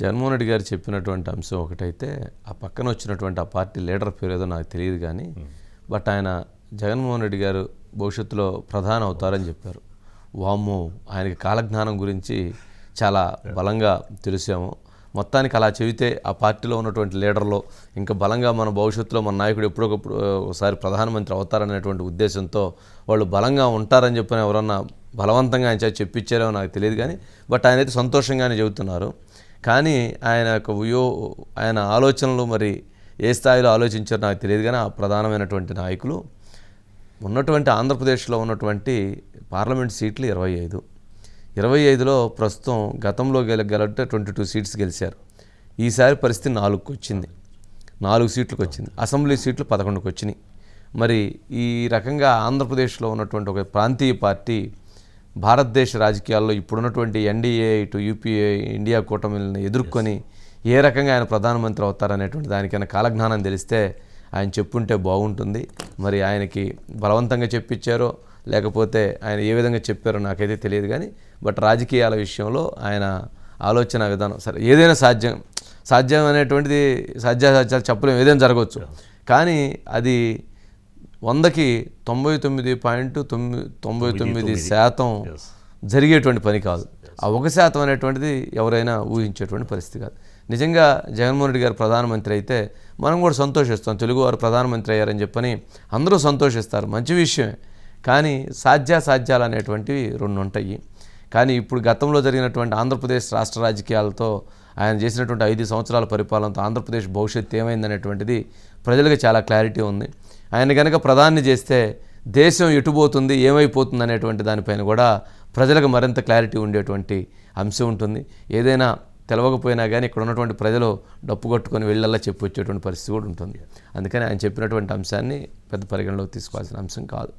జగన్మోహన్ రెడ్డి గారు చెప్పినటువంటి అంశం ఒకటైతే ఆ పక్కన వచ్చినటువంటి ఆ పార్టీ లీడర్ పేరు ఏదో నాకు తెలియదు కానీ బట్ ఆయన జగన్మోహన్ రెడ్డి గారు భవిష్యత్తులో ప్రధాని అవుతారని చెప్పారు. వామ్మో ఆయనకి కాలజ్ఞానం గురించి చాలా బలంగా తెలిసాము. మొత్తానికి అలా చెబితే ఆ పార్టీలో ఉన్నటువంటి లీడర్లో ఇంకా బలంగా మన భవిష్యత్తులో మన నాయకుడు ఎప్పుడొకప్పుడు ఒకసారి ప్రధానమంత్రి అవుతారనేటువంటి ఉద్దేశంతో వాళ్ళు బలంగా ఉంటారని చెప్పిన ఎవరన్నా బలవంతంగా ఆయన చెప్పించారో నాకు తెలియదు కానీ బట్ ఆయన అయితే సంతోషంగానే చెబుతున్నారు. కానీ ఆయన యొక్క ఉయో ఆయన ఆలోచనలు మరి ఏ స్థాయిలో ఆలోచించారో నాకు తెలియదు కానీ ఆ ప్రధానమైనటువంటి నాయకులు ఉన్నటువంటి ఆంధ్రప్రదేశ్లో ఉన్నటువంటి పార్లమెంట్ సీట్లు ఇరవై ఐదు. ఇరవై ఐదులో ప్రస్తుతం గతంలో గెల గెలంటే ట్వంటీ టూ సీట్స్ గెలిచారు. ఈసారి పరిస్థితి నాలుగుకి వచ్చింది నాలుగు సీట్లకు వచ్చింది అసెంబ్లీ సీట్లు పదకొండుకి వచ్చినాయి మరి ఈ రకంగా ఆంధ్రప్రదేశ్లో ఉన్నటువంటి ఒక ప్రాంతీయ పార్టీ భారతదేశ రాజకీయాల్లో ఇప్పుడున్నటువంటి ఎన్డీఏ ఇటు యూపీఏ ఇండియా కూటమిలను ఎదుర్కొని ఏ రకంగా ఆయన ప్రధానమంత్రి అవుతారనేటువంటి దానికైనా కాలజ్ఞానం తెలిస్తే ఆయన చెప్పుంటే బాగుంటుంది. మరి ఆయనకి బలవంతంగా చెప్పించారో లేకపోతే ఆయన ఏ విధంగా చెప్పారో నాకైతే తెలియదు కానీ బట్ రాజకీయాల విషయంలో ఆయన ఆలోచన విధానం సరే ఏదైనా సాధ్యం సాధ్యం అనేటువంటిది సాధ్యాసాధ్యాలు చెప్పలేము ఏదైనా జరగవచ్చు. కానీ అది వందకి తొంభై తొమ్మిది పాయింట్ తొమ్మిది తొంభై తొమ్మిది శాతం జరిగేటువంటి పని కాదు. ఆ ఒక శాతం అనేటువంటిది ఎవరైనా ఊహించేటువంటి పరిస్థితి కాదు. నిజంగా జగన్మోహన్ రెడ్డి గారు ప్రధానమంత్రి అయితే మనం కూడా సంతోషిస్తాం. తెలుగువారు ప్రధానమంత్రి అయ్యారని చెప్పని అందరూ సంతోషిస్తారు. మంచి విషయమే. కానీ సాధ్యాసాధ్యాలు అనేటువంటివి రెండు ఉంటాయి కానీ ఇప్పుడు గతంలో జరిగినటువంటి ఆంధ్రప్రదేశ్ రాష్ట్ర రాజకీయాలతో ఆయన చేసినటువంటి ఐదు సంవత్సరాల పరిపాలనతో ఆంధ్రప్రదేశ్ భవిష్యత్తు ఏమైందనేటువంటిది ప్రజలకు చాలా క్లారిటీ ఉంది. ఆయన కనుక ప్రధాని చేస్తే దేశం ఎటుపోతుంది ఏమైపోతుంది అనేటువంటి దానిపైన కూడా ప్రజలకు మరింత క్లారిటీ ఉండేటువంటి అంశం ఉంటుంది. ఏదైనా తెలవకపోయినా కానీ ఇక్కడ ఉన్నటువంటి ప్రజలు డప్పు కొట్టుకొని వెళ్ళల్లా చెప్పి వచ్చేటువంటి పరిస్థితి కూడా ఉంటుంది. అందుకని ఆయన చెప్పినటువంటి అంశాన్ని పెద్ద పరిగణలోకి తీసుకోవాల్సిన అంశం కాదు.